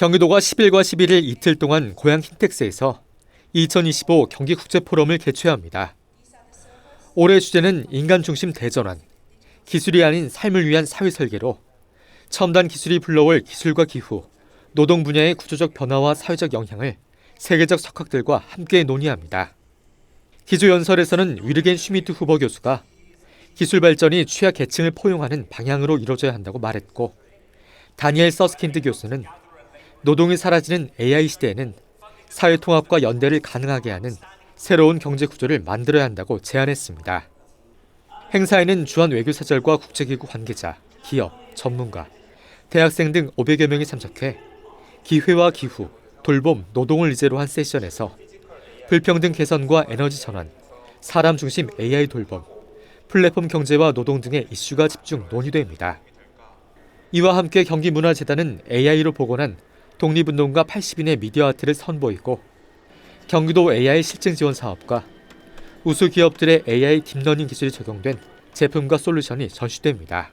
경기도가 10일과 11일 이틀 동안 고향 킨텍스에서 2025 경기국제포럼을 개최합니다. 올해 주제는 인간 중심 대전환, 기술이 아닌 삶을 위한 사회 설계로 첨단 기술이 불러올 기술과 기후, 노동 분야의 구조적 변화와 사회적 영향을 세계적 석학들과 함께 논의합니다. 기조 연설에서는 위르겐 슈미트 후보 교수가 기술 발전이 취약 계층을 포용하는 방향으로 이루어져야 한다고 말했고 다니엘 서스킨드 교수는 노동이 사라지는 AI 시대에는 사회 통합과 연대를 가능하게 하는 새로운 경제 구조를 만들어야 한다고 제안했습니다. 행사에는 주한 외교사절과 국제기구 관계자, 기업, 전문가, 대학생 등 500여 명이 참석해 기회와 기후, 돌봄, 노동을 이제로 한 세션에서 불평등 개선과 에너지 전환, 사람 중심 AI 돌봄, 플랫폼 경제와 노동 등의 이슈가 집중 논의됩니다. 이와 함께 경기문화재단은 AI로 복원한 독립운동가 80인의 미디어 아트를 선보이고 경기도 AI 실증 지원 사업과 우수 기업들의 AI 딥러닝 기술이 적용된 제품과 솔루션이 전시됩니다.